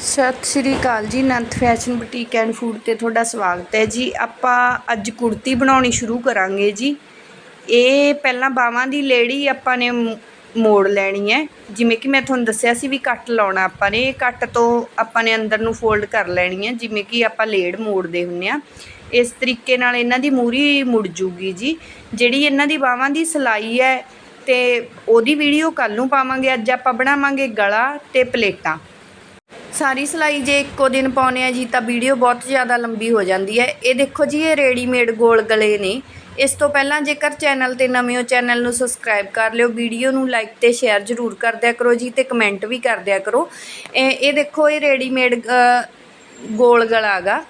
ਸਤਿ ਸ਼੍ਰੀ ਅਕਾਲ ਜੀ ਨੰਤ ਫੈਸ਼ਨ ਬੁਟੀਕ ਐਂਡ ਫੂਡ ਤੇ ਤੁਹਾਡਾ ਸਵਾਗਤ ਹੈ ਜੀ। ਆਪਾਂ ਅੱਜ ਕੁੜਤੀ ਬਣਾਉਣੀ ਸ਼ੁਰੂ ਕਰਾਂਗੇ ਜੀ। ਇਹ ਪਹਿਲਾਂ ਬਾਹਾਂ ਦੀ ਲੇੜੀ ਆਪਾਂ ਨੇ ਮੋੜ ਲੈਣੀ ਹੈ। ਜਿਵੇਂ ਕਿ ਮੈਂ ਤੁਹਾਨੂੰ ਦੱਸਿਆ ਸੀ ਵੀ ਕੱਟ ਲਾਉਣਾ ਆਪਾਂ ਨੇ। ਇਹ ਕੱਟ ਤੋਂ ਆਪਾਂ ਨੇ ਅੰਦਰ ਨੂੰ ਫੋਲਡ ਕਰ ਲੈਣੀ ਹੈ, ਜਿਵੇਂ ਕਿ ਆਪਾਂ ਲੇੜ ਮੋੜਦੇ ਹੁੰਨੇ ਆ। ਇਸ ਤਰੀਕੇ ਨਾਲ ਇਹਨਾਂ ਦੀ ਮੂਰੀ ਮੁੜ ਜੂਗੀ ਜੀ। ਜਿਹੜੀ ਇਹਨਾਂ ਦੀ ਬਾਹਾਂ ਦੀ ਸਿਲਾਈ ਹੈ ਤੇ ਉਹਦੀ ਵੀਡੀਓ ਕੱਲ ਨੂੰ ਪਾਵਾਂਗੇ। ਅੱਜ ਆਪਾਂ ਬਣਾਵਾਂਗੇ ਗਲਾ ਤੇ ਪਲੇਟਾਂ। ਸਾਰੀ ਸਿਲਾਈ ਜੇ ਇੱਕੋ ਦਿਨ ਪਾਉਨੇ ਆ ਜੀ, ਤਾਂ ਵੀਡੀਓ ਬਹੁਤ ਜ਼ਿਆਦਾ ਲੰਬੀ ਹੋ ਜਾਂਦੀ ਹੈ। ਇਹ ਦੇਖੋ ਜੀ, ਇਹ ਰੈਡੀਮੇਡ ਗੋਲ ਗਲੇ ਨੇ। ਇਸ ਤੋਂ ਪਹਿਲਾਂ ਜੇਕਰ ਚੈਨਲ ਤੇ ਨਵੇਂ ਹੋ, ਚੈਨਲ ਨੂੰ ਸਬਸਕ੍ਰਾਈਬ ਕਰ ਲਿਓ। ਵੀਡੀਓ ਨੂੰ ਲਾਈਕ ਤੇ ਸ਼ੇਅਰ ਜ਼ਰੂਰ ਕਰ ਦਿਆ ਕਰੋ ਜੀ ਤੇ ਕਮੈਂਟ ਵੀ ਕਰ ਦਿਆ ਕਰੋ। ਇਹ ਇਹ ਦੇਖੋ, ਇਹ ਰੈਡੀਮੇਡ ਗੋਲ ਗਲਾ ਗਾ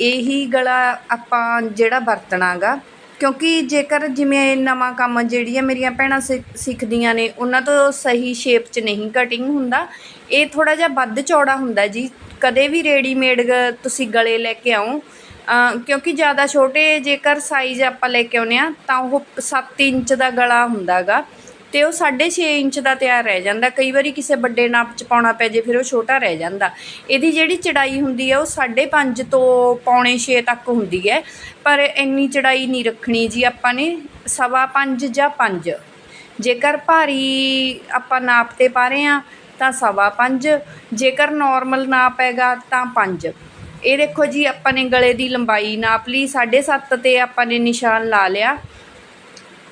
ਇਹੀ ਗਲਾ ਆਪਾਂ ਜਿਹੜਾ ਵਰਤਣਾਗਾ। ਕਿਉਂਕਿ ਜੇਕਰ ਜਿਵੇਂ ਨਵਾਂ ਕੰਮ ਜਿਹੜੀਆਂ ਮੇਰੀਆਂ ਭੈਣਾਂ ਸਿੱਖ- ਸਿੱਖਦੀਆਂ ਨੇ, ਉਹਨਾਂ ਤੋਂ ਸਹੀ ਸ਼ੇਪ 'ਚ ਨਹੀਂ ਕਟਿੰਗ ਹੁੰਦਾ। ਇਹ ਥੋੜ੍ਹਾ ਜਿਹਾ ਵੱਧ ਚੌੜਾ ਹੁੰਦਾ ਜੀ। ਕਦੇ ਵੀ ਰੈਡੀਮੇਡ ਤੁਸੀਂ ਗਲੇ ਲੈ ਕੇ ਆਓ। ਕਿਉਂਕਿ ਜ਼ਿਆਦਾ ਛੋਟੇ ਜੇਕਰ ਸਾਈਜ਼ ਆਪਾਂ ਲੈ ਕੇ ਆਉਂਦੇ ਆ ਤਾਂ ਉਹ 7 ਇੰਚ ਦਾ ਗਲਾ ਹੁੰਦਾਗਾ। ਤੇ ਉਹ 6.5 ਇੰਚ ਦਾ ਤਿਆਰ ਰਹਿ ਜਾਂਦਾ। ਕਈ ਵਾਰੀ ਕਿਸੇ ਵੱਡੇ ਨਾਪ ਚ ਪਾਉਣਾ ਪੈ ਜੇ, ਫਿਰ ਉਹ ਛੋਟਾ ਰਹਿ ਜਾਂਦਾ। ਇਹਦੀ ਜਿਹੜੀ ਚੜਾਈ ਹੁੰਦੀ ਹੈ ਉਹ 5.5 ਤੋਂ ਪੌਣੇ 6 ਤੱਕ ਹੁੰਦੀ ਹੈ। ਪਰ ਇੰਨੀ ਚੜਾਈ ਨਹੀਂ ਰੱਖਣੀ ਜੀ ਆਪਾਂ ਨੇ, ਸਵਾ 5 ਜਾਂ 5 ਜੇਕਰ ਭਾਰੀ ਆਪਾਂ ਨਾਪ ਤੇ ਪਾ ਰਹੇ ਆ ਤਾਂ ਸਵਾ 5 ਜੇਕਰ ਨਾਰਮਲ ਨਾਪ ਹੈਗਾ, ਤਾਂ 5 ਇਹ ਦੇਖੋ ਜੀ, ਆਪਾਂ ਨੇ ਗਲੇ ਦੀ ਲੰਬਾਈ ਨਾਪ ਲਈ 7.5 ਤੇ ਆਪਾਂ ਨੇ ਨਿਸ਼ਾਨ ਲਾ ਲਿਆ।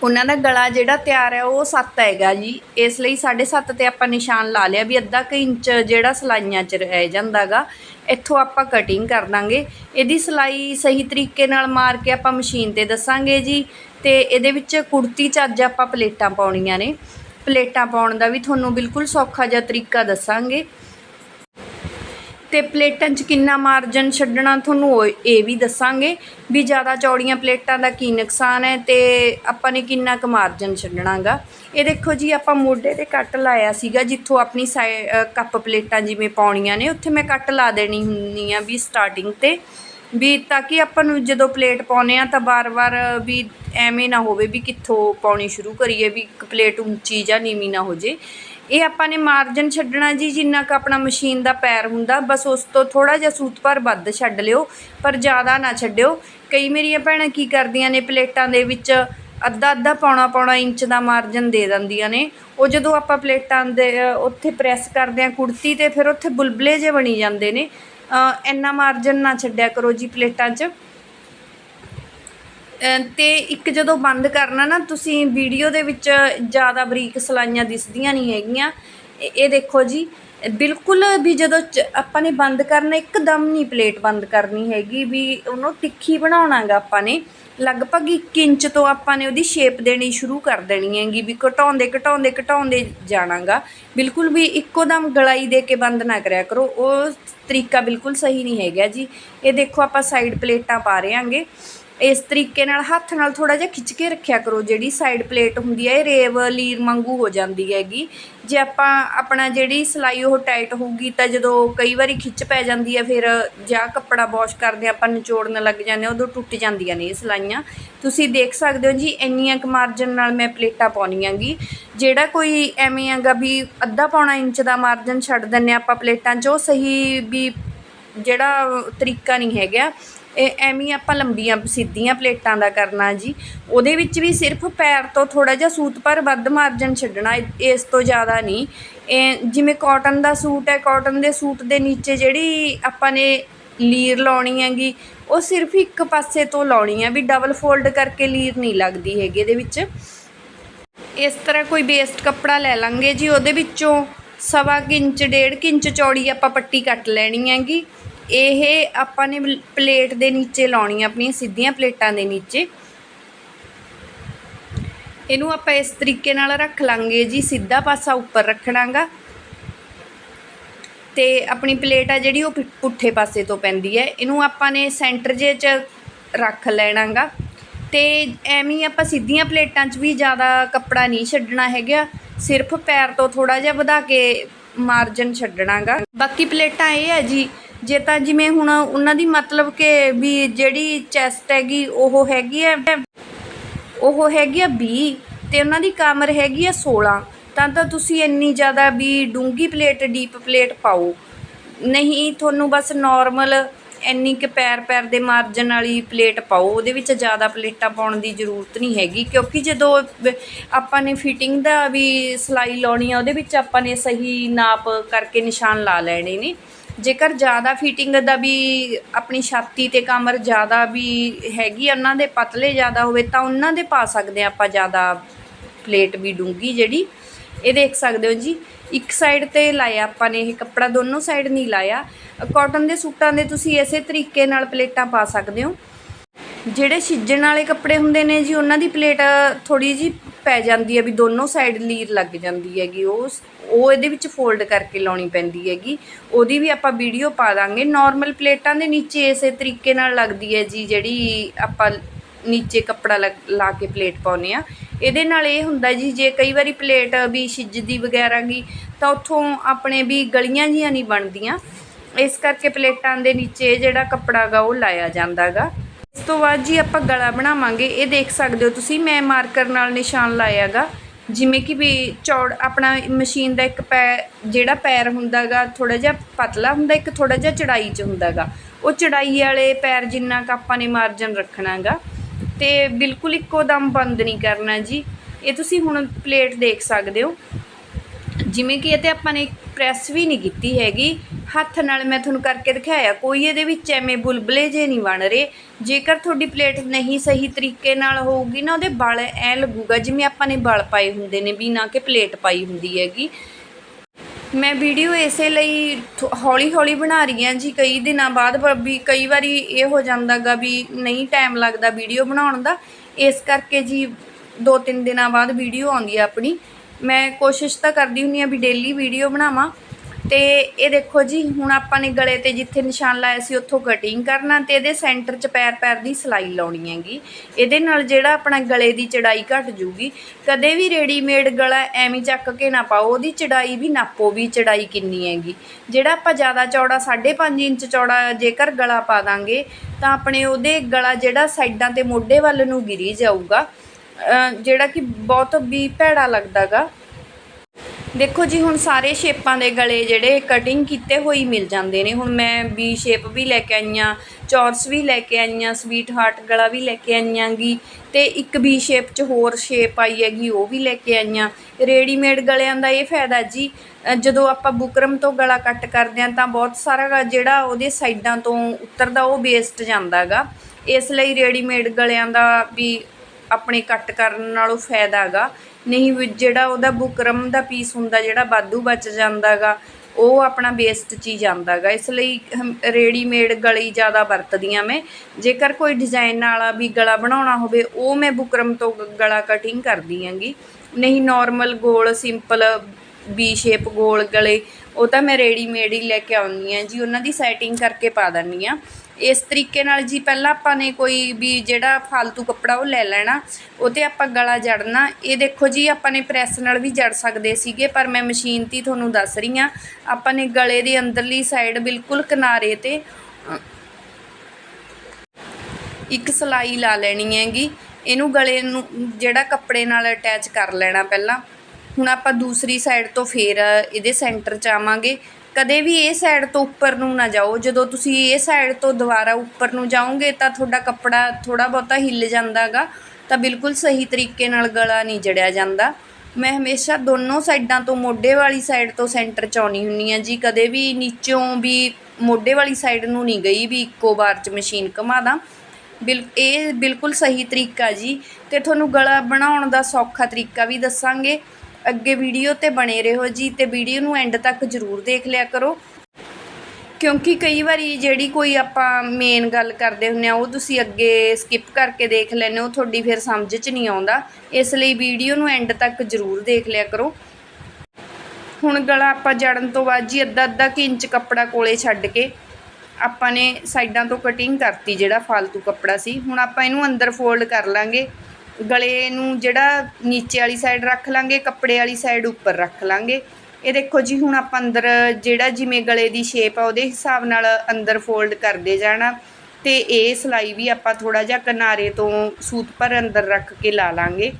ਉਹਨਾਂ ਦਾ ਗਲਾ ਜਿਹੜਾ ਤਿਆਰ ਹੈ, ਉਹ 7 ਹੈਗਾ ਜੀ। ਇਸ ਲਈ 7.5 ਤੇ ਆਪਾਂ ਨਿਸ਼ਾਨ ਲਾ ਲਿਆ ਵੀ ਅੱਧਾ ਕੁ ਇੰਚ ਜਿਹੜਾ ਸਲਾਈਆਂ 'ਚ ਰਹਿ ਜਾਂਦਾਗਾ, ਇੱਥੋਂ ਆਪਾਂ ਕਟਿੰਗ ਕਰ ਦਾਂਗੇ। ਇਹਦੀ ਸਲਾਈ ਸਹੀ ਤਰੀਕੇ ਨਾਲ ਮਾਰ ਕੇ ਆਪਾਂ ਮਸ਼ੀਨ ਤੇ ਦੱਸਾਂਗੇ ਜੀ ਤੇ ਇਹਦੇ ਵਿੱਚ ਕੁੜਤੀ 'ਚ ਅੱਜ ਆਪਾਂ ਪਲੇਟਾਂ ਪਾਉਣੀਆਂ ਨੇ। ਪਲੇਟਾਂ ਪਾਉਣ ਦਾ ਵੀ ਤੁਹਾਨੂੰ ਬਿਲਕੁਲ ਸੌਖਾ ਜਿਹਾ ਤਰੀਕਾ ਦੱਸਾਂਗੇ। ਤੇ ਪਲੇਟਾਂ 'ਚ ਕਿੰਨਾ ਮਾਰਜਨ ਛੱਡਣਾ ਤੁਹਾਨੂੰ ਉਹ- ਇਹ ਵੀ ਦੱਸਾਂਗੇ ਵੀ ਜ਼ਿਆਦਾ ਚੌੜੀਆਂ ਪਲੇਟਾਂ ਦਾ ਕੀ ਨੁਕਸਾਨ ਹੈ ਤੇ ਆਪਾਂ ਨੇ ਕਿੰਨਾ ਕੁ ਮਾਰਜਨ ਛੱਡਣਾਗਾ। ਇਹ ਦੇਖੋ ਜੀ, ਆਪਾਂ ਮੋਢੇ ਤੇ ਕੱਟ ਲਾਇਆ ਸੀਗਾ, ਜਿੱਥੋਂ ਆਪਣੀ ਸਾਈ- ਕੱਪ ਪਲੇਟਾਂ ਜਿਵੇਂ ਪਾਉਣੀਆਂ ਨੇ, ਉੱਥੇ ਮੈਂ ਕੱਟ ਲਾ ਦੇਣੀ ਹੁੰਦੀ ਆ ਵੀ ਸਟਾਰਟਿੰਗ ਤੇ, ਵੀ ਤਾਂ ਕਿ ਆਪਾਂ ਨੂੰ ਜਦੋਂ ਪਲੇਟ ਪਾਉਨੇ ਆ ਤਾਂ ਬਾਰ-ਬਾਰ ਵੀ ਐਵੇਂ ਨਾ ਹੋਵੇ ਵੀ ਕਿੱਥੋਂ ਪਾਉਣੀ ਸ਼ੁਰੂ ਕਰੀਏ, ਵੀ ਇੱਕ ਪਲੇਟ ਉੱਚੀ ਜਾਂ ਨੀਵੀਂ ਨਾ ਹੋ ਜੇ। ਇਹ ਆਪਾਂ ਨੇ ਮਾਰਜਨ ਛੱਡਣਾ ਜੀ, ਜਿੰਨਾ ਕ ਆਪਣਾ ਮਸ਼ੀਨ ਦਾ ਪੈਰ ਹੁੰਦਾ, ਬਸ ਉਸ ਤੋਂ ਥੋੜਾ ਜਿਹਾ ਸੂਤ ਪਰ ਵੱਧ ਛੱਡ ਲਿਓ, ਪਰ ਜ਼ਿਆਦਾ ਨਾ ਛੱਡਿਓ। ਕਈ ਮੇਰੀਆਂ ਭੈਣਾਂ ਕੀ ਕਰਦੀਆਂ ਨੇ, ਪਲੇਟਾਂ ਦੇ ਵਿੱਚ ਅੱਧਾ ਅੱਧਾ ਪੌਣਾ ਪੌਣਾ ਇੰਚ ਦਾ ਮਾਰਜਨ ਦੇ ਦਿੰਦੀਆਂ ਨੇ। ਉਹ ਜਦੋਂ ਆਪਾਂ ਪਲੇਟਾਂ ਦੇ ਉੱਥੇ ਪ੍ਰੈਸ ਕਰਦੇ ਆ ਕੁੜਤੀ ਤੇ, ਫਿਰ ਉੱਥੇ ਬੁਲਬਲੇ ਜੇ ਬਣੀ ਜਾਂਦੇ ਨੇ। ਇੰਨਾ ਮਾਰਜਨ ਨਾ ਛੱਡਿਆ ਕਰੋ ਜੀ ਪਲੇਟਾਂ 'ਚ। ਅਤੇ ਇੱਕ ਜਦੋਂ ਬੰਦ ਕਰਨਾ ਨਾ, ਤੁਸੀਂ ਵੀਡੀਓ ਦੇ ਵਿੱਚ ਜ਼ਿਆਦਾ ਬਰੀਕ ਸਿਲਾਈਆਂ ਦਿਸਦੀਆਂ ਨਹੀਂ ਹੈਗੀਆਂ। ਇਹ ਇਹ ਦੇਖੋ ਜੀ, ਬਿਲਕੁਲ ਵੀ ਜਦੋਂ ਚ- ਆਪਾਂ ਨੇ ਬੰਦ ਕਰਨਾ, ਇੱਕਦਮ ਨਹੀਂ ਪਲੇਟ ਬੰਦ ਕਰਨੀ ਹੈਗੀ ਵੀ ਉਹਨੂੰ ਤਿੱਖੀ ਬਣਾਉਣਾਗਾ ਆਪਾਂ ਨੇ। ਲਗਭਗ 1 ਇੰਚ ਤੋਂ ਆਪਾਂ ਨੇ ਉਹਦੀ ਸ਼ੇਪ ਦੇਣੀ ਸ਼ੁਰੂ ਕਰ ਦੇਣੀ ਹੈਗੀ ਵੀ ਘਟਾਉਂਦੇ ਘਟਾਉਂਦੇ ਘਟਾਉਂਦੇ ਜਾਣਾਗਾ। ਬਿਲਕੁਲ ਵੀ ਇੱਕੋ ਦਮ ਗਲਾਈ ਦੇ ਕੇ ਬੰਦ ਨਾ ਕਰਿਆ ਕਰੋ। ਉਹ ਤਰੀਕਾ ਬਿਲਕੁਲ ਸਹੀ ਨਹੀਂ ਹੈਗਾ ਜੀ। ਇਹ ਦੇਖੋ ਆਪਾਂ ਸਾਈਡ ਪਲੇਟਾਂ ਪਾ ਰਹੇ ਹਾਂਗੇ। ਇਸ ਤਰੀਕੇ ਨਾਲ ਹੱਥ ਨਾਲ ਥੋੜਾ ਜਿਹਾ ਖਿੱਚ ਕੇ ਰੱਖਿਆ ਕਰੋ, ਜਿਹੜੀ ਸਾਈਡ ਪਲੇਟ ਹੁੰਦੀ ਹੈ ਇਹ ਰੇਵ ਲੀਰ ਵਾਂਗੂ ਹੋ ਜਾਂਦੀ ਹੈਗੀ। ਜੇ ਆਪਾਂ ਆਪਣਾ ਜਿਹੜੀ ਸਲਾਈ ਉਹ ਟਾਈਟ ਹੋਊਗੀ ਤਾਂ ਜਦੋਂ ਕਈ ਵਾਰੀ ਖਿੱਚ ਪੈ ਜਾਂਦੀ ਹੈ ਫਿਰ ਜਾਂ ਕੱਪੜਾ ਵਾਸ਼ ਕਰਦੇ ਆਪਾਂ ਨਿਚੋੜਨ ਲੱਗ ਜਾਂਦੇ ਹਾਂ ਉਦੋਂ ਟੁੱਟ ਜਾਂਦੀਆਂ ਨੇ ਇਹ ਸਲਾਈਆਂ। ਤੁਸੀਂ ਦੇਖ ਸਕਦੇ ਹੋ ਜੀ, ਇੰਨੀਆਂ ਕੁ ਮਾਰਜਨ ਨਾਲ ਮੈਂ ਪਲੇਟਾਂ ਪਾਉਣੀਆਂ ਗੀ ਜਿਹੜਾ ਕੋਈ ਐਵੇਂ ਹੈਗਾ ਵੀ ਅੱਧਾ ਪੌਣਾ ਇੰਚ ਦਾ ਮਾਰਜਨ ਛੱਡ ਦਿੰਨੇ ਆਪਾਂ ਪਲੇਟਾਂ 'ਚ, ਉਹ ਸਹੀ ਵੀ ਜਿਹੜਾ ਤਰੀਕਾ ਨਹੀਂ ਹੈਗਾ। ਇਹ ਐਵੇਂ ਆਪਾਂ ਲੰਬੀਆਂ ਸਿੱਧੀਆਂ ਪਲੇਟਾਂ ਦਾ ਕਰਨਾ ਜੀ। ਉਹਦੇ ਵਿੱਚ ਵੀ ਸਿਰਫ ਪੈਰ ਤੋਂ ਥੋੜਾ ਜਿਹਾ ਸੂਤ ਪਰ ਵੱਧ ਮਾਰਜਨ ਛੱਡਣਾ, ਇਸ ਤੋਂ ਜ਼ਿਆਦਾ ਨਹੀਂ। ਇਹ ਜਿਵੇਂ ਕਾਟਨ ਦਾ ਸੂਟ ਹੈ ਕਾਟਨ ਦੇ ਸੂਟ ਦੇ ਨੀਚੇ ਜਿਹੜੀ ਆਪਾਂ ਨੇ ਲੀਰ ਲਾਉਣੀ ਹੈਗੀ, ਉਹ ਸਿਰਫ ਇੱਕ ਪਾਸੇ ਤੋਂ ਲਾਉਣੀ ਹੈ ਵੀ ਡਬਲ ਫੋਲਡ ਕਰਕੇ ਲੀਰ ਨਹੀਂ ਲੱਗਦੀ ਹੈਗੀ ਇਹਦੇ ਵਿੱਚ। ਇਸ ਤਰ੍ਹਾਂ ਕੋਈ ਵੇਸਟ ਕੱਪੜਾ ਲੈ ਲਾਂਗੇ ਜੀ, ਉਹਦੇ ਵਿੱਚੋਂ ਸਵਾ ਕੁ ਇੰਚ, ਡੇਢ ਕੁ ਇੰਚ ਚੌੜੀ ਆਪਾਂ ਪੱਟੀ ਕੱਟ ਲੈਣੀ ਹੈਗੀ। ਇਹ ਆਪਾਂ ਨੇ ਪਲੇਟ ਦੇ ਨੀਚੇ ਲਾਉਣੀ ਆ, ਆਪਣੀਆਂ ਸਿੱਧੀਆਂ ਪਲੇਟਾਂ ਦੇ ਨੀਚੇ। ਇਹਨੂੰ ਆਪਾਂ ਇਸ ਤਰੀਕੇ ਨਾਲ ਰੱਖ ਲਾਂਗੇ ਜੀ, ਸਿੱਧਾ ਪਾਸਾ ਉੱਪਰ ਰੱਖਣਾਗਾ। ਤੇ ਆਪਣੀ ਪਲੇਟ ਆ ਜਿਹੜੀ, ਉਹ ਪੁ- ਪੁੱਠੇ ਪਾਸੇ ਤੋਂ ਪੈਂਦੀ ਹੈ ਇਹਨੂੰ ਆਪਾਂ ਨੇ ਸੈਂਟਰ ਜੇ ਚ ਰੱਖ ਲੈਣਾਗਾ। ਤੇ ਐਵੇਂ ਹੀ ਆਪਾਂ ਸਿੱਧੀਆਂ ਪਲੇਟਾਂ 'ਚ ਵੀ ਜ਼ਿਆਦਾ ਕੱਪੜਾ ਨਹੀਂ ਛੱਡਣਾ ਹੈਗਾ। ਸਿਰਫ ਪੈਰ ਤੋਂ ਥੋੜਾ ਜਿਹਾ ਵਧਾ ਕੇ ਮਾਰਜਨ ਛੱਡਣਾਗਾ। ਬਾਕੀ ਪਲੇਟਾਂ ਇਹ ਹੈ ਜੀ ਜੇ ਤਾਂ ਜਿਵੇਂ ਹੁਣ ਉਹਨਾਂ ਦੀ ਮਤਲਬ ਕਿ ਵੀ ਜਿਹੜੀ ਚੈਸਟ ਹੈਗੀ, ਉਹ ਹੈਗੀ ਹੈ ਉਹ ਹੈਗੀ ਆ 20 ਤੇ ਉਹਨਾਂ ਦੀ ਕਮਰ ਹੈਗੀ ਆ 16 ਤਾਂ ਤਾਂ ਤੁਸੀਂ ਇੰਨੀ ਜ਼ਿਆਦਾ ਵੀ ਡੂੰਗੀ ਪਲੇਟ, ਡੀਪ ਪਲੇਟ ਪਾਓ। ਨਹੀਂ, ਤੁਹਾਨੂੰ ਬਸ ਨਾਰਮਲ ਇੰਨੀ ਕੁ ਪੈਰ ਪੈਰ ਦੇ ਮਾਰਜਨ ਵਾਲੀ ਪਲੇਟ ਪਾਓ। ਉਹਦੇ ਵਿੱਚ ਜ਼ਿਆਦਾ ਪਲੇਟਾਂ ਪਾਉਣ ਦੀ ਜ਼ਰੂਰਤ ਨਹੀਂ ਹੈਗੀ, ਕਿਉਂਕਿ ਜਦੋਂ ਆਪਾਂ ਨੇ ਫਿਟਿੰਗ ਦਾ ਵੀ ਸਿਲਾਈ ਲਾਉਣੀ ਆ, ਉਹਦੇ ਵਿੱਚ ਆਪਾਂ ਨੇ ਸਹੀ ਨਾਪ ਕਰਕੇ ਨਿਸ਼ਾਨ ਲਾ ਲੈਣੇ ਨੇ। ਜੇਕਰ ਜ਼ਿਆਦਾ ਫਿਟਿੰਗ ਦਾ ਵੀ ਆਪਣੀ ਛਾਤੀ ਤੇ ਕਮਰ ਜ਼ਿਆਦਾ ਵੀ ਹੈਗੀ ਉਹਨਾਂ ਦੇ ਪਤਲੇ ਜ਼ਿਆਦਾ ਹੋਵੇ, ਤਾਂ ਉਹਨਾਂ ਦੇ ਪਾ ਸਕਦੇ ਆ ਆਪਾਂ ਜ਼ਿਆਦਾ ਪਲੇਟ ਵੀ ਡੂੰਗੀ ਜਿਹੜੀ। ਇਹ ਦੇਖ ਸਕਦੇ ਹੋ ਜੀ। ਇੱਕ ਸਾਈਡ ਤੇ ਲਾਇਆ ਆਪਾਂ ਨੇ ਇਹ ਕੱਪੜਾ, ਦੋਨੋਂ ਸਾਈਡ ਨਹੀਂ ਲਾਇਆ। ਕਾਟਨ ਦੇ ਸੂਟਾਂ ਦੇ ਤੁਸੀਂ ਇਸੇ ਤਰੀਕੇ ਨਾਲ ਪਲੇਟਾਂ ਪਾ ਸਕਦੇ ਹੋ। ਜਿਹੜੇ ਛਿੱਜਣ ਵਾਲੇ ਕੱਪੜੇ ਹੁੰਦੇ ਨੇ ਜੀ, ਉਹਨਾਂ ਦੀ ਪਲੇਟ ਥੋੜੀ ਜੀ ਪੈ ਜਾਂਦੀ ਹੈ ਵੀ ਦੋਨੋਂ ਸਾਈਡ ਲੀਰ ਲੱਗ ਜਾਂਦੀ ਹੈਗੀ। ਉਹ ਉਹ ਇਹਦੇ ਵਿੱਚ ਫੋਲਡ ਕਰਕੇ ਲਾਉਣੀ ਪੈਂਦੀ ਹੈਗੀ। ਉਹਦੀ ਵੀ ਆਪਾਂ ਵੀਡੀਓ ਪਾ ਦਾਂਗੇ। ਨਾਰਮਲ ਪਲੇਟਾਂ ਦੇ ਨੀਚੇ ਇਸੇ ਤਰੀਕੇ ਨਾਲ ਲੱਗਦੀ ਹੈ ਜੀ, ਜਿਹੜੀ ਆਪਾਂ ਨੀਚੇ ਕੱਪੜਾ ਲਗ- ਲਾ ਕੇ ਪਲੇਟ ਪਾਉਨੇ ਆ ਇਹਦੇ ਨਾਲ ਇਹ ਹੁੰਦਾ ਜੀ, ਜੇ ਕਈ ਵਾਰੀ ਪਲੇਟ ਵੀ ਛਿੱਜਦੀ ਵਗੈਰਾ ਗਈ ਤਾਂ ਉੱਥੋਂ ਆਪਣੇ ਵੀ ਗਲੀਆਂ ਜੀਆਂ ਨਹੀਂ ਬਣਦੀਆਂ। ਇਸ ਕਰਕੇ ਪਲੇਟਾਂ ਦੇ ਨੀਚੇ ਜਿਹੜਾ ਕੱਪੜਾ ਗਾ, ਉਹ ਲਾਇਆ ਜਾਂਦਾਗਾ ਇਸ ਤੋਂ ਬਾਅਦ ਜੀ ਆਪਾਂ ਗਲਾ ਬਣਾਵਾਂਗੇ। ਇਹ ਦੇਖ ਸਕਦੇ ਹੋ ਤੁਸੀਂ, ਮੈਂ ਮਾਰਕਰ ਨਾਲ ਨਿਸ਼ਾਨ ਲਾਇਆਗਾ ਜਿਵੇਂ ਕਿ ਵੀ ਚੌੜ ਆਪਣਾ ਮਸ਼ੀਨ ਦਾ ਇੱਕ ਪੈ ਜਿਹੜਾ ਪੈਰ ਹੁੰਦਾ ਗਾ ਥੋੜ੍ਹਾ ਜਿਹਾ ਪਤਲਾ ਹੁੰਦਾ, ਇੱਕ ਥੋੜ੍ਹਾ ਜਿਹਾ ਚੜਾਈ 'ਚ ਹੁੰਦਾ ਗਾ ਉਹ ਚੜਾਈ ਵਾਲੇ ਪੈਰ ਜਿੰਨਾ ਕੁ ਆਪਾਂ ਨੇ ਮਾਰਜਨ ਰੱਖਣਾ ਗਾ ਅਤੇ ਬਿਲਕੁਲ ਇੱਕੋ ਦਮ ਬੰਦ ਨਹੀਂ ਕਰਨਾ ਜੀ। ਇਹ ਤੁਸੀਂ ਹੁਣ ਪਲੇਟ ਦੇਖ ਸਕਦੇ ਹੋ। ਜਿਵੇਂ ਕਿ ਇਹ ਤੇ ਆਪਾਂ ਨੇ ਪ੍ਰੈਸ ਵੀ ਨਹੀਂ ਕੀਤੀ ਹੈਗੀ। ਹੱਥ ਨਾਲ ਮੈਂ ਤੁਹਾਨੂੰ ਕਰਕੇ ਦਿਖਾਇਆ, ਕੋਈ ਇਹਦੇ ਵਿੱਚ ਐਵੇਂ ਬੁਲਬੁਲੇ ਜੇ ਨਹੀਂ ਬਣ ਰਹੇ। ਜੇਕਰ ਤੁਹਾਡੀ ਪਲੇਟ ਨਹੀਂ ਸਹੀ ਤਰੀਕੇ ਨਾਲ ਹੋਊਗੀ ਨਾ, ਉਹਦੇ ਬਲ ਐ ਲੱਗੂਗਾ ਜਿਵੇਂ ਆਪਾਂ ਨੇ ਬਲ ਪਾਏ ਹੁੰਦੇ ਨੇ ਵੀ ਨਾ ਕਿ ਪਲੇਟ ਪਾਈ ਹੁੰਦੀ ਹੈਗੀ। ਮੈਂ ਵੀਡੀਓ ਇਸੇ ਲਈ ਹੌਲੀ ਹੌਲੀ ਬਣਾ ਰਹੀ ਹਾਂ ਜੀ, ਕਈ ਦਿਨਾਂ ਬਾਅਦ ਵੀ ਕਈ ਵਾਰੀ ਇਹ ਹੋ ਜਾਂਦਾਗਾ ਵੀ ਨਹੀਂ ਟਾਈਮ ਲੱਗਦਾ ਵੀਡੀਓ ਬਣਾਉਣ ਦਾ। ਇਸ ਕਰਕੇ ਜੀ ਦੋ ਤਿੰਨ ਦਿਨਾਂ ਬਾਅਦ ਵੀਡੀਓ ਆਉਂਦੀ ਆ ਆਪਣੀ। ਮੈਂ ਕੋਸ਼ਿਸ਼ ਤਾਂ ਕਰਦੀ ਹੁੰਦੀ ਆ ਵੀ ਡੇਲੀ ਵੀਡੀਓ ਬਣਾਵਾਂ। ਤੇ ਇਹ ਦੇਖੋ ਜੀ, ਹੁਣ ਆਪਾਂ ਨੇ ਗਲੇ ਤੇ ਜਿੱਥੇ ਨਿਸ਼ਾਨ ਲਾਇਆ ਸੀ, ਉੱਥੋਂ ਕਟਿੰਗ ਕਰਨਾ ਤੇ ਇਹਦੇ ਸੈਂਟਰ 'ਚ ਪੈਰ ਪੈਰ ਦੀ ਸਿਲਾਈ ਲਾਉਣੀ ਹੈਗੀ। ਇਹਦੇ ਨਾਲ ਜਿਹੜਾ ਆਪਣਾ ਗਲੇ ਦੀ ਚੜਾਈ ਘਟ ਜੂਗੀ ਕਦੇ ਵੀ ਰੈਡੀਮੇਡ ਗਲਾ ਐਵੇਂ ਚੱਕ ਕੇ ਨਾ ਪਾਓ, ਉਹਦੀ ਚੜਾਈ ਵੀ ਨਾਪੋ ਵੀ ਚੜਾਈ ਕਿੰਨੀ ਹੈਗੀ। ਜਿਹੜਾ ਆਪਾਂ ਜ਼ਿਆਦਾ ਚੌੜਾ 5.5 ਇੰਚ ਚੌੜਾ ਜੇਕਰ ਗਲਾ ਪਾ ਦਾਂਗੇ, ਤਾਂ ਆਪਣੇ ਉਹਦੇ ਗਲਾ ਜਿਹੜਾ ਸਾਈਡਾਂ ਤੇ ਮੋਢੇ ਵੱਲ ਨੂੰ ਗਿਰੀ ਜਾਊਗਾ। ਜਿਹੜਾ ਕਿ ਬਹੁਤ ਵੀ ਭੈੜਾ ਲੱਗਦਾਗਾ। ਦੇਖੋ ਜੀ, ਹੁਣ ਸਾਰੇ ਸ਼ੇਪਾਂ ਦੇ ਗਲੇ ਜਿਹੜੇ ਕਟਿੰਗ ਕੀਤੇ ਹੋਈ ਮਿਲ ਜਾਂਦੇ ਨੇ। ਹੁਣ ਮੈਂ ਵੀ ਸ਼ੇਪ ਵੀ ਲੈ ਕੇ ਆਈ ਆਈਆਂ ਚੌਰਸ ਵੀ ਲੈ ਕੇ ਆਈ ਆਈਆਂ ਸਵੀਟ ਹਾਰਟ ਗਲਾ ਵੀ ਲੈ ਕੇ ਆਈ ਆਈਆਂਗੀ ਤੇ ਇੱਕ ਵੀ ਸ਼ੇਪ 'ਚ ਹੋਰ ਸ਼ੇਪ ਆਈ ਹੈਗੀ, ਉਹ ਵੀ ਲੈ ਕੇ ਆਈ ਆਈਆਂ ਰੈਡੀਮੇਡ ਗਲਿਆਂ ਦਾ ਇਹ ਫਾਇਦਾ ਜੀ ਜਦੋਂ ਆਪਾਂ ਬੁਕਰਮ ਤੋਂ ਗਲਾ ਕੱਟ ਕਰਦੇ ਹਾਂ ਤਾਂ ਬਹੁਤ ਸਾਰਾ ਜਿਹੜਾ ਉਹਦੇ ਸਾਈਡਾਂ ਤੋਂ ਉਤਰਦਾ ਉਹ ਵੇਸਟ ਜਾਂਦਾਗਾ ਇਸ ਲਈ ਰੈਡੀਮੇਡ ਗਲਿਆਂ ਦਾ ਵੀ ਆਪਣੇ ਕੱਟ ਕਰਨ ਨਾਲੋਂ ਫਾਇਦਾ ਹੈਗਾ ਨਹੀਂ ਵੀ ਜਿਹੜਾ ਉਹਦਾ ਬੁਕਰਮ ਦਾ ਪੀਸ ਹੁੰਦਾ ਜਿਹੜਾ ਵਾਧੂ ਬਚ ਜਾਂਦਾਗਾ, ਉਹ ਆਪਣਾ ਵੇਸਟ ਚ ਹੀ ਜਾਂਦਾਗਾ। ਇਸ ਲਈ ਹਮ- ਰੇਡੀਮੇਡ ਗਲੀ ਜ਼ਿਆਦਾ ਵਰਤਦੀਆਂ ਮੈਂ। ਜੇਕਰ ਕੋਈ ਡਿਜ਼ਾਈਨ ਵਾਲਾ ਵੀ ਗਲਾ ਬਣਾਉਣਾ ਹੋਵੇ, ਉਹ ਮੈਂ ਬੁਕਰਮ ਤੋਂ ਗ- ਗਲਾ ਕਟਿੰਗ ਕਰਦੀ ਆਂਗੀ ਨਹੀਂ ਨਾਰਮਲ ਗੋਲ ਸਿੰਪਲ ਵੀ ਸ਼ੇਪ ਗੋਲ ਗਲੇ, ਉਹ ਤਾਂ ਮੈਂ ਰੈਡੀਮੇਡ ਹੀ ਲੈ ਕੇ ਆਉਂਦੀ ਆ ਜੀ। ਉਹਨਾਂ ਦੀ ਸੈਟਿੰਗ ਕਰਕੇ ਪਾ ਦਿੰਦੀ ਆ ਇਸ ਤਰੀਕੇ ਨਾਲ ਜੀ ਪਹਿਲਾਂ ਆਪਾਂ ਨੇ ਕੋਈ ਵੀ ਜਿਹੜਾ ਫਾਲਤੂ ਕੱਪੜਾ ਉਹ ਲੈ ਲੈਣਾ ਉਹ ਤੇ ਆਪਾਂ ਗਲਾ ਜੜਨਾ। ਇਹ ਦੇਖੋ ਜੀ, ਆਪਾਂ ਨੇ ਪ੍ਰੈਸ ਨਾਲ ਵੀ ਜੜ ਸਕਦੇ ਸੀਗੇ, ਪਰ ਮੈਂ ਮਸ਼ੀਨ 'ਤੇ ਤੁਹਾਨੂੰ ਦੱਸ ਰਹੀ ਆ ਆਪਾਂ ਨੇ ਗਲੇ ਦੀ ਅੰਦਰਲੀ ਸਾਈਡ ਬਿਲਕੁਲ ਕਿਨਾਰੇ ਤੇ, ਇੱਕ ਸਲਾਈ ਲਾ ਲੈਣੀ ਹੈਗੀ। ਇਹਨੂੰ ਗਲੇ ਨੂੰ, ਜਿਹੜਾ ਕੱਪੜੇ ਨਾਲ ਅਟੈਚ ਕਰ ਲੈਣਾ ਪਹਿਲਾਂ। ਹੁਣ ਆਪਾਂ ਦੂਸਰੀ ਸਾਈਡ ਤੋਂ ਫੇਰ ਇਹਦੇ ਸੈਂਟਰ 'ਚ ਆਵਾਂਗੇ। ਕਦੇ ਵੀ ਇਹ ਸਾਈਡ ਤੋਂ ਉੱਪਰ ਨੂੰ ਨਾ ਜਾਓ। ਜਦੋਂ ਤੁਸੀਂ ਇਹ ਸਾਈਡ ਤੋਂ ਦੁਬਾਰਾ ਉੱਪਰ ਨੂੰ ਜਾਓਗੇ ਤਾਂ ਤੁਹਾਡਾ ਕੱਪੜਾ ਥੋੜਾ ਬਹੁਤਾ ਹਿੱਲ ਜਾਂਦਾ ਗਾ ਤਾਂ ਬਿਲਕੁਲ ਸਹੀ ਤਰੀਕੇ ਨਾਲ ਗਲਾ ਨਹੀਂ ਜੜਿਆ ਜਾਂਦਾ। ਮੈਂ ਹਮੇਸ਼ਾ ਦੋਨੋਂ ਸਾਈਡਾਂ ਤੋਂ ਮੋਢੇ ਵਾਲੀ ਸਾਈਡ ਤੋਂ ਸੈਂਟਰ 'ਚ ਆਉਣੀ ਹੁੰਨੀ ਆ ਜੀ। ਕਦੇ ਵੀ ਨੀਚੋਂ ਵੀ ਮੋਢੇ ਵਾਲੀ ਸਾਈਡ ਨੂੰ ਨਹੀਂ ਗਈ ਵੀ ਇੱਕੋ ਵਾਰ 'ਚ ਮਸ਼ੀਨ ਘੁਮਾ ਦਾਂ। ਬਿਲ, ਇਹ ਬਿਲਕੁਲ ਸਹੀ ਤਰੀਕਾ ਜੀ। ਤੇ ਤੁਹਾਨੂੰ ਗਲਾ ਬਣਾਉਣ ਦਾ ਸੌਖਾ ਤਰੀਕਾ ਵੀ ਦੱਸਾਂਗੇ। ਅੱਗੇ ਵੀਡੀਓ ਤੇ ਬਣੇ ਰਹੋ ਜੀ ਤੇ ਵੀਡੀਓ ਨੂੰ ਐਂਡ ਤੱਕ ਜ਼ਰੂਰ ਦੇਖ ਲਿਆ ਕਰੋ। ਕਿਉਂਕਿ ਕਈ ਵਾਰੀ ਜਿਹੜੀ ਕੋਈ ਆਪਾਂ ਮੇਨ ਗੱਲ ਕਰਦੇ ਹੁੰਨੇ ਆ, ਉਹ ਤੁਸੀਂ ਅੱਗੇ ਸਕਿਪ ਕਰਕੇ ਦੇਖ ਲੈਂਦੇ ਹੋ ਤੁਹਾਡੀ ਫਿਰ ਸਮਝ 'ਚ ਨਹੀਂ ਆਉਂਦਾ। ਇਸ ਲਈ ਵੀਡੀਓ ਨੂੰ ਐਂਡ ਤੱਕ ਜ਼ਰੂਰ ਦੇਖ ਲਿਆ ਕਰੋ। ਹੁਣ ਗਲਾ ਆਪਾਂ ਜੜਨ ਤੋਂ ਬਾਅਦ ਜੀ ਅੱਧਾ ਅੱਧਾ ਕੁ ਇੰਚ ਕੱਪੜਾ ਕੋਲੇ ਛੱਡ ਕੇ ਆਪਾਂ ਨੇ ਸਾਈਡਾਂ ਤੋਂ ਕਟਿੰਗ ਕਰਤੀ ਜਿਹੜਾ ਫालतू ਕੱਪੜਾ ਸੀ। ਹੁਣ ਆਪਾਂ ਇਹਨੂੰ ਅੰਦਰ ਫੋਲਡ ਕਰ ਲਾਂਗੇ। ਗਲੇ ਨੂੰ ਜਿਹੜਾ ਨੀਚੇ ਵਾਲੀ ਸਾਈਡ ਰੱਖ ਲਾਂਗੇ, ਕੱਪੜੇ ਵਾਲੀ ਸਾਈਡ ਉੱਪਰ ਰੱਖ ਲਾਂਗੇ। ਇਹ ਦੇਖੋ ਜੀ, ਹੁਣ ਆਪਾਂ ਅੰਦਰ ਜਿਹੜਾ ਜਿਵੇਂ ਗਲੇ ਦੀ ਸ਼ੇਪ ਆ, ਉਹਦੇ ਹਿਸਾਬ ਨਾਲ ਅੰਦਰ ਫੋਲਡ ਕਰਦੇ ਜਾਣਾ। ਤੇ ਇਹ ਸਲਾਈ ਵੀ ਆਪਾਂ ਥੋੜਾ ਜਿਹਾ ਕਿਨਾਰੇ ਤੋਂ ਸੂਤ ਪਰ ਅੰਦਰ ਰੱਖ ਕੇ ਲਾ ਲਾਂਗੇ।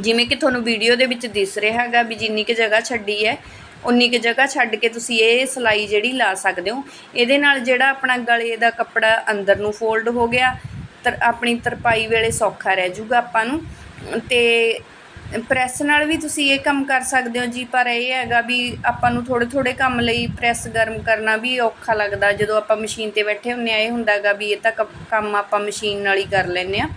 ਜਿਵੇਂ ਕਿ ਤੁਹਾਨੂੰ ਵੀਡੀਓ ਦੇ ਵਿੱਚ ਦਿਸ ਰਿਹਾ ਹੈਗਾ ਵੀ ਜਿੰਨੀ ਕੁ ਜਗ੍ਹਾ ਛੱਡੀ ਹੈ ਉਨੀ ਕੁ ਜਗ੍ਹਾ ਛੱਡ ਕੇ ਤੁਸੀਂ ਇਹ ਸਿਲਾਈ ਜਿਹੜੀ ਲਾ ਸਕਦੇ ਹੋ। ਇਹਦੇ ਨਾਲ ਜਿਹੜਾ ਆਪਣਾ ਗਲੇ ਦਾ ਕੱਪੜਾ ਅੰਦਰ ਨੂੰ ਫੋਲਡ ਹੋ ਗਿਆ ਤਰ, ਆਪਣੀ ਤਰਪਾਈ ਵੇਲੇ ਸੌਖਾ ਰਹਿ ਜੂਗਾ ਆਪਾਂ ਨੂੰ। ਤੇ ਪ੍ਰੈਸ ਨਾਲ ਵੀ ਤੁਸੀਂ ਇਹ ਕੰਮ ਕਰ ਸਕਦੇ ਹੋ ਜੀ, ਪਰ ਇਹ ਹੈਗਾ ਵੀ ਆਪਾਂ ਨੂੰ ਥੋੜੇ ਥੋੜੇ ਕੰਮ ਲਈ ਪ੍ਰੈਸ ਗਰਮ ਕਰਨਾ ਵੀ ਔਖਾ ਲੱਗਦਾ। ਜਦੋਂ ਆਪਾਂ ਮਸ਼ੀਨ ਤੇ ਬੈਠੇ ਹੁੰਨੇ ਆ, ਇਹ ਹੁੰਦਾਗਾ ਵੀ ਇਹ ਤਾਂ ਕ- ਕੰਮ ਆਪਾਂ ਮਸ਼ੀਨ ਨਾਲ ਹੀ ਕਰ ਲੈਨੇ ਆ।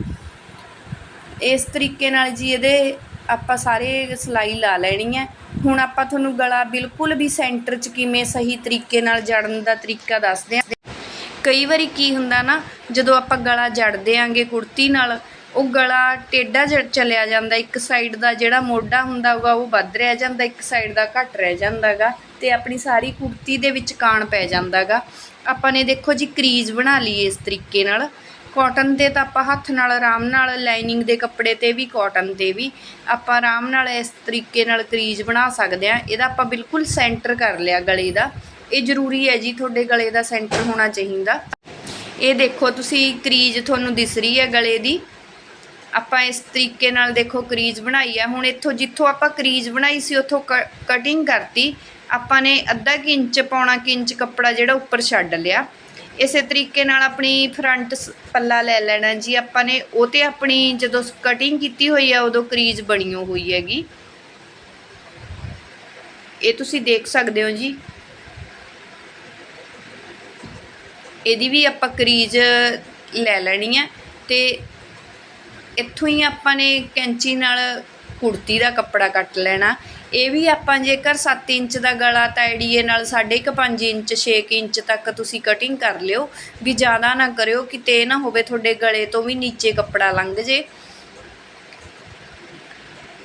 ਇਸ ਤਰੀਕੇ ਨਾਲ ਜੀ ਇਹਦੇ ਆਪਾਂ ਸਾਰੇ ਸਿਲਾਈ ਲਾ ਲੈਣੀ ਹੈ ਹੁਣ ਆਪਾਂ ਤੁਹਾਨੂੰ ਗਲਾ ਬਿਲਕੁਲ ਵੀ ਸੈਂਟਰ 'ਚ ਕਿਵੇਂ ਸਹੀ ਤਰੀਕੇ ਨਾਲ ਜੜਨ ਦਾ ਤਰੀਕਾ ਦੱਸਦੇ ਹਾਂ ਕਈ ਵਾਰੀ ਕੀ ਹੁੰਦਾ ਨਾ, ਜਦੋਂ ਆਪਾਂ ਗਲਾ ਜੜਦੇ ਆਂਗੇ ਕੁੜਤੀ ਨਾਲ, ਉਹ ਗਲਾ ਟੇਢਾ ਜ- ਚਲਿਆ ਜਾਂਦਾ, ਇੱਕ ਸਾਈਡ ਦਾ ਜਿਹੜਾ ਮੋਢਾ ਹੁੰਦਾ ਹੋਗਾ ਉਹ ਵੱਧ ਰਹਿ ਜਾਂਦਾ, ਇੱਕ ਸਾਈਡ ਦਾ ਘੱਟ ਰਹਿ ਜਾਂਦਾਗਾ ਤੇ ਆਪਣੀ ਸਾਰੀ ਕੁੜਤੀ ਦੇ ਵਿੱਚ ਕਾਣ ਪੈ ਜਾਂਦਾਗਾ ਆਪਾਂ ਨੇ ਦੇਖੋ ਜੀ ਕਰੀਜ਼ ਬਣਾ ਲਈ ਇਸ ਤਰੀਕੇ ਨਾਲ। ਕਾਟਨ ਤੇ ਤਾਂ ਆਪਾਂ ਹੱਥ ਨਾਲ, ਆਰਾਮ ਨਾਲ ਲਾਈਨਿੰਗ ਦੇ ਕੱਪੜੇ ਤੇ ਵੀ ਕਾਟਨ ਤੇ ਵੀ ਆਪਾਂ ਆਰਾਮ ਨਾਲ ਇਸ ਤਰੀਕੇ ਨਾਲ ਕਰੀਜ਼ ਬਣਾ ਸਕਦੇ ਆ। ਇਹਦਾ ਆਪਾਂ ਬਿਲਕੁਲ ਸੈਂਟਰ ਕਰ ਲਿਆ ਗਲੇ ਦਾ। ਇਹ ਜ਼ਰੂਰੀ ਹੈ ਜੀ, ਤੁਹਾਡੇ ਗਲੇ ਦਾ ਸੈਂਟਰ ਹੋਣਾ ਚਾਹੀਦਾ। ਇਹ ਦੇਖੋ, ਤੁਸੀਂ ਕਰੀਜ਼ ਤੁਹਾਨੂੰ ਦਿਸ ਰਹੀ ਹੈ ਗਲੇ ਦੀ। ਆਪਾਂ ਇਸ ਤਰੀਕੇ ਨਾਲ ਦੇਖੋ, ਕਰੀਜ਼ ਬਣਾਈ ਆ। ਹੁਣ ਇੱਥੋਂ ਜਿੱਥੋਂ ਆਪਾਂ ਕਰੀਜ਼ ਬਣਾਈ ਸੀ, ਉੱਥੋਂ ਕਟਿੰਗ ਕਰਤੀ। ਆਪਾਂ ਨੇ ਅੱਧਾ ਕਿ ਇੰਚ ਪੌਣਾ ਕੁ ਇੰਚ ਕੱਪੜਾ ਜਿਹੜਾ ਉੱਪਰ ਛੱਡ ਲਿਆ। ਇਸੇ ਤਰੀਕੇ ਨਾਲ ਆਪਣੀ ਫਰੰਟ ਪੱਲਾ ਲੈ ਲੈਣਾ ਜੀ। ਆਪਾਂ ਨੇ ਉਹ ਤੇ ਆਪਣੀ ਜਦੋਂ ਕਟਿੰਗ ਕੀਤੀ ਹੋਈ ਆ, ਉਦੋਂ ਕਰੀਜ਼ ਬਣੀ ਹੋਈ ਹੈਗੀ। ਇਹ ਤੁਸੀਂ ਦੇਖ ਸਕਦੇ ਹੋ ਜੀ। ਇਹਦੀ ਵੀ ਆਪਾਂ ਕਰੀਜ਼ ਲੈ ਲੈਣੀ ਹੈ ਅਤੇ ਇੱਥੋਂ ਹੀ ਆਪਾਂ ਨੇ ਕੈਂਚੀ ਨਾਲ ਕੁੜਤੀ ਦਾ ਕੱਪੜਾ ਕੱਟ ਲੈਣਾ। ਇਹ ਵੀ ਆਪਾਂ ਜੇਕਰ 7 ਇੰਚ ਦਾ ਗਲਾ ਤਾਂ ਆਈਡੀਏ ਨਾਲ 5.5 ਇੰਚ 6 ਇੰਚ ਤੱਕ ਤੁਸੀਂ ਕਟਿੰਗ ਕਰ ਲਿਓ, ਵੀ ਜ਼ਿਆਦਾ ਨਾ ਕਰਿਓ, ਕਿਤੇ ਇਹ ਨਾ ਹੋਵੇ ਤੁਹਾਡੇ ਗਲੇ ਤੋਂ ਵੀ ਨੀਚੇ ਕੱਪੜਾ ਲੰਘ ਜੇ।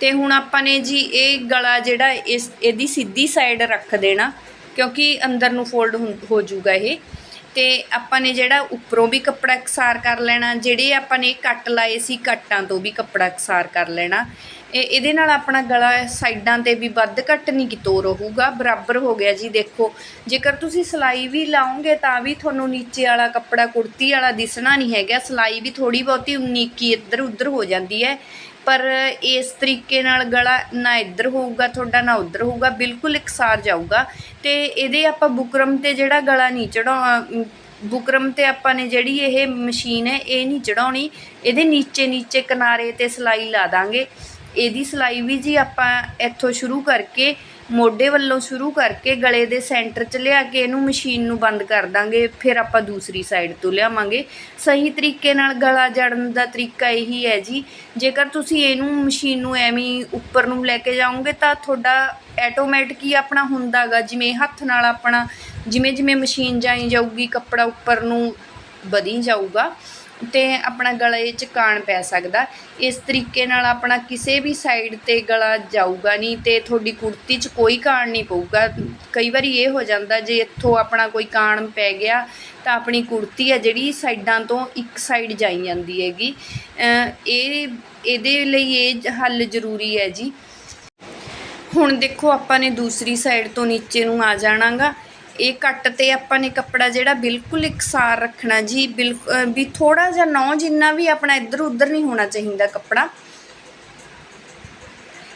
ਤੇ ਹੁਣ ਆਪਾਂ ਨੇ ਜੀ ਇਹ ਗਲਾ ਜਿਹੜਾ ਇਸ, ਇਹਦੀ ਸਿੱਧੀ ਸਾਈਡ ਰੱਖ ਦੇਣਾ, ਕਿਉਂਕਿ ਅੰਦਰ ਨੂੰ ਫੋਲਡ ਹੋ ਜਾਊਗਾ ਇਹ। ਅਤੇ ਆਪਾਂ ਨੇ ਜਿਹੜਾ ਉੱਪਰੋਂ ਵੀ ਕੱਪੜਾ ਇਕਸਾਰ ਕਰ ਲੈਣਾ, ਜਿਹੜੇ ਆਪਾਂ ਨੇ ਕੱਟ ਲਾਏ ਸੀ ਕੱਟਾਂ ਤੋਂ ਵੀ ਕੱਪੜਾ ਇਕਸਾਰ ਕਰ ਲੈਣਾ, ਇਹ ਇਹਦੇ ਨਾਲ ਆਪਣਾ ਗਲਾ ਸਾਈਡਾਂ ਤੇ ਵੀ ਵੱਧ ਘੱਟ ਨਹੀਂ ਕਿਤੋਂ ਰਹੂਗਾ ਬਰਾਬਰ ਹੋ ਗਿਆ ਜੀ ਦੇਖੋ। ਜੇਕਰ ਤੁਸੀਂ ਸਿਲਾਈ ਵੀ ਲਾਓਗੇ ਤਾਂ ਵੀ ਤੁਹਾਨੂੰ ਨੀਚੇ ਵਾਲਾ ਕੱਪੜਾ ਕੁੜਤੀ ਵਾਲਾ ਦਿਸਣਾ ਨਹੀਂ ਹੈਗਾ, ਸਿਲਾਈ ਵੀ ਥੋੜੀ ਬਹੁਤੀ ਉਨੀਕੀ ਇੱਧਰ ਉੱਧਰ ਹੋ ਜਾਂਦੀ ਹੈ। ਪਰ ਇਸ ਤਰੀਕੇ ਨਾਲ ਗਲਾ ਨਾ ਇੱਧਰ ਹੋਊਗਾ, ਤੁਹਾਡਾ ਨਾ ਉੱਧਰ ਹੋਊਗਾ, ਬਿਲਕੁਲ ਇਕਸਾਰ ਜਾਊਗਾ। ਅਤੇ ਇਹਦੇ ਆਪਾਂ ਬੁਕਰਮ ਤੇ ਜਿਹੜਾ ਗਲਾ ਨਹੀਂ ਚੜਾ ਬੁਕਰਮ ਤੇ ਆਪਾਂ ਨੇ ਜਿਹੜੀ ਇਹ ਮਸ਼ੀਨ ਹੈ, ਇਹ ਨਹੀਂ ਚੜਾਉਣੀ ਇਹਦੇ ਨੀਚੇ ਨੀਚੇ ਕਿਨਾਰੇ ਤੇ ਸਿਲਾਈ ਲਾ ਦਾਂਗੇ। ਇਹਦੀ ਸਿਲਾਈ ਵੀ ਜੀ ਆਪਾਂ ਇੱਥੋਂ ਸ਼ੁਰੂ ਕਰਕੇ ਮੋਢੇ ਵੱਲੋਂ ਸ਼ੁਰੂ ਕਰਕੇ ਗਲੇ ਦੇ ਸੈਂਟਰ 'ਚ ਲਿਆ ਕੇ ਇਹਨੂੰ ਮਸ਼ੀਨ ਨੂੰ ਬੰਦ ਕਰ ਦਾਂਗੇ, ਫਿਰ ਆਪਾਂ ਦੂਸਰੀ ਸਾਈਡ ਤੋਂ ਲਿਆਵਾਂਗੇ। ਸਹੀ ਤਰੀਕੇ ਨਾਲ ਗਲਾ ਜੜਨ ਦਾ ਤਰੀਕਾ ਇਹੀ ਹੈ ਜੀ। ਜੇਕਰ ਤੁਸੀਂ ਇਹਨੂੰ ਮਸ਼ੀਨ ਨੂੰ ਐਵੇਂ ਉੱਪਰ ਨੂੰ ਲੈ ਕੇ ਜਾਓਗੇ ਤਾਂ ਤੁਹਾਡਾ ਆਟੋਮੈਟਿਕ ਹੀ ਆਪਣਾ ਹੁੰਦਾਗਾ। ਜਿਵੇਂ ਹੱਥ ਨਾਲ ਆਪਣਾ ਜਿਵੇਂ ਜਿਵੇਂ ਮਸ਼ੀਨ ਜਾਈ ਜਾਊਗੀ, ਕੱਪੜਾ ਉੱਪਰ ਨੂੰ ਵਧੀ ਜਾਊਗਾ। ਤੇ ਆਪਣਾ ਗਲੇ 'ਚ ਕਾਣ ਪੈ ਸਕਦਾ। ਇਸ ਤਰੀਕੇ ਨਾਲ ਆਪਣਾ ਕਿਸੇ ਵੀ ਸਾਈਡ ਤੇ ਗਲਾ ਜਾਊਗਾ ਨਹੀਂ ਅਤੇ ਤੁਹਾਡੀ ਕੁੜਤੀ 'ਚ ਕੋਈ ਕਾਣ ਨਹੀਂ ਪਊਗਾ। ਕਈ ਵਾਰੀ ਇਹ ਹੋ ਜਾਂਦਾ ਜੇ ਇੱਥੋਂ ਆਪਣਾ ਕੋਈ ਕਾਣ ਪੈ ਗਿਆ ਤਾਂ ਆਪਣੀ ਕੁੜਤੀ ਆ ਜਿਹੜੀ ਸਾਈਡਾਂ ਤੋਂ ਇੱਕ ਸਾਈਡ ਜਾਈ ਜਾਂਦੀ ਹੈਗੀ। ਇਹ, ਇਹਦੇ ਲਈ ਇਹ ਹੱਲ ਜ਼ਰੂਰੀ ਹੈ ਜੀ। ਹੁਣ ਦੇਖੋ ਆਪਾਂ ਨੇ ਦੂਸਰੀ ਸਾਈਡ ਤੋਂ ਨੀਚੇ ਨੂੰ ਆ ਜਾਣਾਗਾ। ਇਹ ਕੱਟ ਤੇ ਆਪਾਂ ਨੇ ਕੱਪੜਾ ਜਿਹੜਾ ਬਿਲਕੁਲ ਇਕਸਾਰ ਰੱਖਣਾ ਜੀ ਬਿਲਕੁਲ ਵੀ ਥੋੜਾ ਜਿਹਾ ਨੌ ਜਿੰਨਾ ਵੀ ਆਪਣਾ ਇੱਧਰ ਉੱਧਰ ਨਹੀਂ ਹੋਣਾ ਚਾਹੀਦਾ ਕੱਪੜਾ।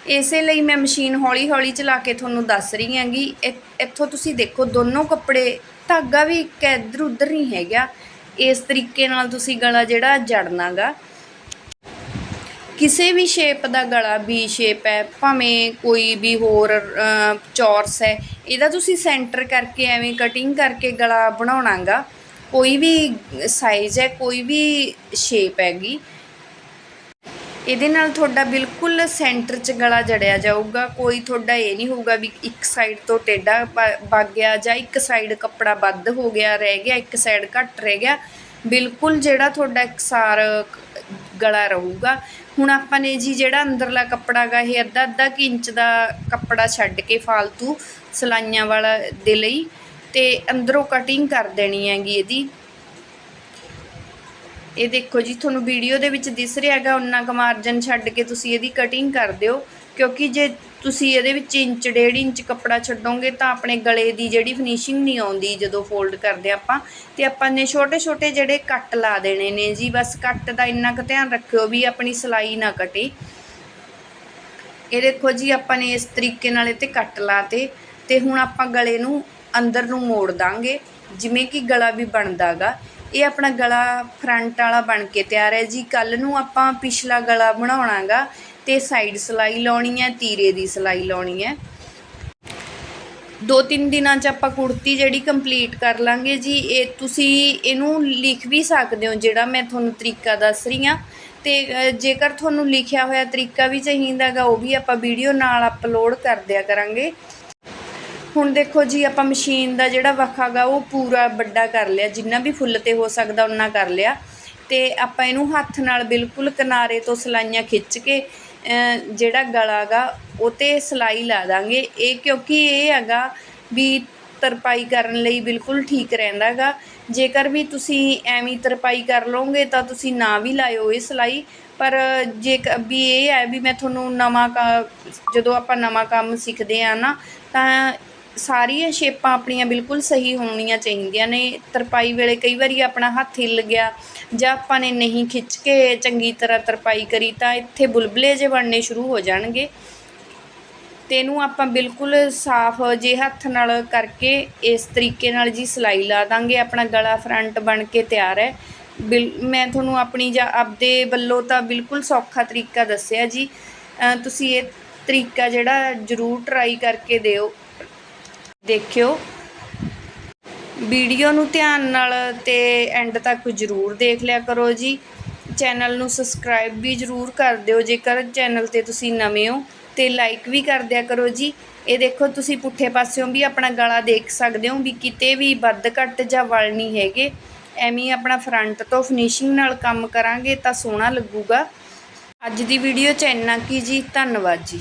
ਇਸੇ ਲਈ ਮੈਂ ਮਸ਼ੀਨ ਹੌਲੀ ਹੌਲੀ ਚਲਾ ਕੇ ਤੁਹਾਨੂੰ ਦੱਸ ਰਹੀ ਹਾਂਗੀ ਇੱਥੋਂ ਤੁਸੀਂ ਦੇਖੋ ਦੋਨੋਂ ਕੱਪੜੇ ਧਾਗਾ ਵੀ ਇੱਕ ਇੱਧਰ ਉੱਧਰ ਨਹੀਂ ਹੈਗਾ। ਇਸ ਤਰੀਕੇ ਨਾਲ ਤੁਸੀਂ ਗਲਾ ਜਿਹੜਾ ਜੜਨਾਗਾ। ਕਿਸੇ ਵੀ ਸ਼ੇਪ ਦਾ ਗਲਾ ਵੀ ਸ਼ੇਪ ਹੈ ਭਾਵੇਂ ਕੋਈ ਵੀ ਹੋਰ ਅ, ਚੌਰਸ ਹੈ ਇਹਦਾ ਤੁਸੀਂ ਸੈਂਟਰ ਕਰਕੇ ਐਵੇਂ ਕਟਿੰਗ ਕਰਕੇ ਗਲਾ ਬਣਾਉਣਾਗਾ ਕੋਈ ਵੀ ਸਾਈਜ਼ ਹੈ ਕੋਈ ਵੀ ਸ਼ੇਪ ਹੈਗੀ ਇਹਦੇ ਨਾਲ ਤੁਹਾਡਾ ਬਿਲਕੁਲ ਸੈਂਟਰ 'ਚ ਗਲਾ ਜੜਿਆ ਜਾਊਗਾ ਕੋਈ ਤੁਹਾਡਾ ਇਹ ਨਹੀਂ ਹੋਊਗਾ ਵੀ ਇੱਕ ਸਾਈਡ ਤੋਂ ਟੇਢਾ ਪ- ਵਗ ਗਿਆ ਜਾਂ ਇੱਕ ਸਾਈਡ ਕੱਪੜਾ ਵੱਧ ਹੋ ਗਿਆ ਰਹਿ ਗਿਆ ਇੱਕ ਸਾਈਡ ਘੱਟ ਰਹਿ ਗਿਆ ਬਿਲਕੁਲ ਜਿਹੜਾ ਤੁਹਾਡਾ ਇਕਸਾਰ ਗਲਾ ਰਹੂਗਾ। ਹੁਣ ਆਪਾਂ ਨੇ ਜੀ ਜਿਹੜਾ ਅੰਦਰਲਾ ਕੱਪੜਾ ਗਾ, ਇਹ ਅੱਧਾ ਅੱਧਾ ਇੰਚ ਦਾ ਕੱਪੜਾ ਛੱਡ ਕੇ ਫਾਲਤੂ ਸਲਾਈਆਂ ਵਾਲਾ ਦੇ ਲਈ ਤੇ ਅੰਦਰੋਂ ਕਟਿੰਗ ਕਰ ਦੇਣੀ ਹੈਗੀ ਇਹਦੀ। ਇਹ ਦੇਖੋ ਜੀ, ਤੁਹਾਨੂੰ ਵੀਡੀਓ ਦੇ ਵਿੱਚ ਦਿਸ ਰਿਹਾ ਹੈਗਾ ਉਨਾ ਕੁ ਮਾਰਜਨ ਛੱਡ ਕੇ ਤੁਸੀਂ ਇਹਦੀ ਕਟਿੰਗ ਕਰ ਦਿਓ, ਕਿਉਂਕਿ ਜੇ ਤੁਸੀਂ ਇਹਦੇ ਵਿੱਚ ਇੰਚ, ਡੇਢ ਇੰਚ ਕੱਪੜਾ ਛੱਡੋਗੇ ਤਾਂ ਆਪਣੇ ਗਲੇ ਦੀ ਜਿਹੜੀ ਫਿਨਿਸ਼ਿੰਗ ਨਹੀਂ ਆਉਂਦੀ ਜਦੋਂ ਫੋਲਡ ਕਰਦੇ ਆਪਾਂ, ਤੇ ਆਪਾਂ ਨੇ ਛੋਟੇ ਛੋਟੇ ਜਿਹੜੇ ਕੱਟ ਲਾ ਦੇਣੇ ਨੇ ਜੀ, ਬਸ ਕੱਟ ਦਾ ਇੰਨਾ ਕੁ ਧਿਆਨ ਰੱਖਿਓ ਵੀ ਆਪਣੀ ਸਿਲਾਈ ਨਾ ਕਟੇ। ਇਹ ਦੇਖੋ ਜੀ, ਆਪਾਂ ਨੇ ਇਸ ਤਰੀਕੇ ਨਾਲ ਇਹ ਤੇ ਕੱਟ ਲਾਤੇ, ਤੇ ਹੁਣ ਆਪਾਂ ਗਲੇ ਨੂੰ ਅੰਦਰ ਨੂੰ ਮੋੜ ਦਾਂਗੇ, ਜਿਵੇਂ ਕਿ ਗਲਾ ਵੀ ਬਣਦਾਗਾ ਇਹ ਆਪਣਾ ਗਲਾ ਫਰੰਟ ਵਾਲਾ ਬਣ ਕੇ ਤਿਆਰ ਹੈ ਜੀ। ਕੱਲ ਨੂੰ ਆਪਾਂ ਪਿਛਲਾ ਗਲਾ ਬਣਾਉਣਾਗਾ ਤੇ ਸਾਈਡ ਸਲਾਈ ਲਾਉਣੀ ਹੈ, ਤੀਰੇ ਦੀ ਸਲਾਈ ਲਾਉਣੀ ਹੈ। ਦੋ ਤਿੰਨ ਦਿਨਾਂ 'ਚ ਆਪਾਂ ਕੁੜਤੀ ਜਿਹੜੀ ਕੰਪਲੀਟ ਕਰ ਲਾਂਗੇ ਜੀ। ਇਹ ਤੁਸੀਂ ਇਹਨੂੰ ਲਿਖ ਵੀ ਸਕਦੇ ਹੋ ਜਿਹੜਾ ਮੈਂ ਤੁਹਾਨੂੰ ਤਰੀਕਾ ਦੱਸ ਰਹੀ ਹਾਂ। ਤੇ ਜੇਕਰ ਤੁਹਾਨੂੰ ਲਿਖਿਆ ਹੋਇਆ ਤਰੀਕਾ ਵੀ ਚਾਹੀਦਾਗਾ, ਉਹ ਵੀ ਆਪਾਂ ਵੀਡੀਓ ਨਾਲ ਅਪਲੋਡ ਕਰ ਦਿਆ ਕਰਾਂਗੇ। ਹੁਣ ਦੇਖੋ ਜੀ, ਆਪਾਂ ਮਸ਼ੀਨ ਦਾ ਜਿਹੜਾ ਵਖਾਗਾ, ਉਹ ਪੂਰਾ ਵੱਡਾ ਕਰ ਲਿਆ। ਜਿੰਨਾ ਵੀ ਫੁੱਲ ਤੇ ਹੋ ਸਕਦਾ ਉਨਾ ਕਰ ਲਿਆ। ਤੇ ਆਪਾਂ ਇਹਨੂੰ ਹੱਥ ਨਾਲ ਬਿਲਕੁਲ ਕਿਨਾਰੇ ਤੋਂ ਸਲਾਈਆਂ ਖਿੱਚ ਕੇ ਜਿਹੜਾ ਗਲਾ ਗਾ, ਉਹ ਤੇ ਸਿਲਾਈ ਲਾ ਦਾਂਗੇ। ਇਹ ਕਿਉਂਕਿ ਇਹ ਹੈਗਾ ਵੀ ਤਰਪਾਈ ਕਰਨ ਲਈ ਬਿਲਕੁਲ ਠੀਕ ਰਹਿੰਦਾ ਗਾ। ਜੇਕਰ ਵੀ ਤੁਸੀਂ ਐਵੇਂ ਤਰਪਾਈ ਕਰ ਲਓਗੇ, ਤਾਂ ਤੁਸੀਂ ਨਾ ਵੀ ਲਾਇਓ ਇਹ ਸਿਲਾਈ। ਪਰ ਜੇ ਕ- ਵੀ ਇਹ ਹੈ ਵੀ ਮੈਂ ਤੁਹਾਨੂੰ ਨਵਾਂ ਕ- ਜਦੋਂ ਆਪਾਂ ਨਵਾਂ ਕੰਮ ਸਿੱਖਦੇ ਹਾਂ ਨਾ, ਤਾਂ ਸਾਰੀਆਂ ਸ਼ੇਪਾਂ ਆਪਣੀਆਂ ਬਿਲਕੁਲ ਸਹੀ ਹੋਣੀਆਂ ਚਾਹੀਦੀਆਂ ਨੇ। ਤਰਪਾਈ ਵੇਲੇ ਕਈ ਵਾਰੀ ਆਪਣਾ ਹੱਥ ਹਿੱਲ ਗਿਆ ਜਾਂ ਆਪਾਂ ਨੇ ਨਹੀਂ ਖਿੱਚ ਕੇ ਚੰਗੀ ਤਰ੍ਹਾਂ ਤਰਪਾਈ ਕਰੀ ਤਾਂ ਇੱਥੇ ਬੁਲਬੁਲੇ ਜੇ ਬਣਨੇ ਸ਼ੁਰੂ ਹੋ ਜਾਣਗੇ। ਤੇ ਇਹਨੂੰ ਆਪਾਂ ਬਿਲਕੁਲ ਸਾਫ਼ ਜੇ ਹੱਥ ਨਾਲ ਕਰਕੇ ਇਸ ਤਰੀਕੇ ਨਾਲ ਜੀ ਸਿਲਾਈ ਲਾ ਦਾਂਗੇ। ਆਪਣਾ ਗਲਾ ਫਰੰਟ ਬਣ ਕੇ ਤਿਆਰ ਹੈ। ਬਿਲ, ਮੈਂ ਤੁਹਾਨੂੰ ਆਪਣੀ ਜਾਂ ਆਪਦੇ ਵੱਲੋਂ ਤਾਂ ਬਿਲਕੁਲ ਸੌਖਾ ਤਰੀਕਾ ਦੱਸਿਆ ਜੀ। ਤੁਸੀਂ ਇਹ ਤਰੀਕਾ ਜਿਹੜਾ ਜ਼ਰੂਰ ਟਰਾਈ ਕਰਕੇ ਦਿਓ। ਦੇਖਿਓ। ਵੀਡੀਓ ਨੂੰ ਧਿਆਨ ਨਾਲ ਤੇ ਐਂਡ ਤੱਕ ਜ਼ਰੂਰ ਦੇਖ ਲਿਆ ਕਰੋ ਜੀ। ਚੈਨਲ ਨੂੰ ਸਬਸਕ੍ਰਾਈਬ ਵੀ ਜ਼ਰੂਰ ਕਰ ਦਿਓ। ਜੇਕਰ ਚੈਨਲ ਤੇ ਤੁਸੀਂ ਨਵੇਂ ਹੋ ਤੇ ਲਾਈਕ ਵੀ ਕਰ ਦਿਆ ਕਰੋ ਜੀ। ਇਹ ਦੇਖੋ, ਤੁਸੀਂ ਪੁੱਠੇ ਪਾਸਿਓਂ ਵੀ ਆਪਣਾ ਗਲਾ ਦੇਖ ਸਕਦੇ ਹੋ ਵੀ ਕਿਤੇ ਵੀ ਵੱਧ ਘੱਟ ਜਾਂ ਵਲ ਨਹੀਂ ਹੈਗੇ। ਐਵੇਂ ਆਪਣਾ ਫਰੰਟ ਤੋਂ ਫਿਨਿਸ਼ਿੰਗ ਨਾਲ ਕੰਮ ਕਰਾਂਗੇ ਤਾਂ ਸੋਹਣਾ ਲੱਗੂਗਾ। ਅੱਜ ਦੀ ਵੀਡੀਓ ਚ ਇੰਨਾ ਕੀ ਜੀ। ਧੰਨਵਾਦ ਜੀ।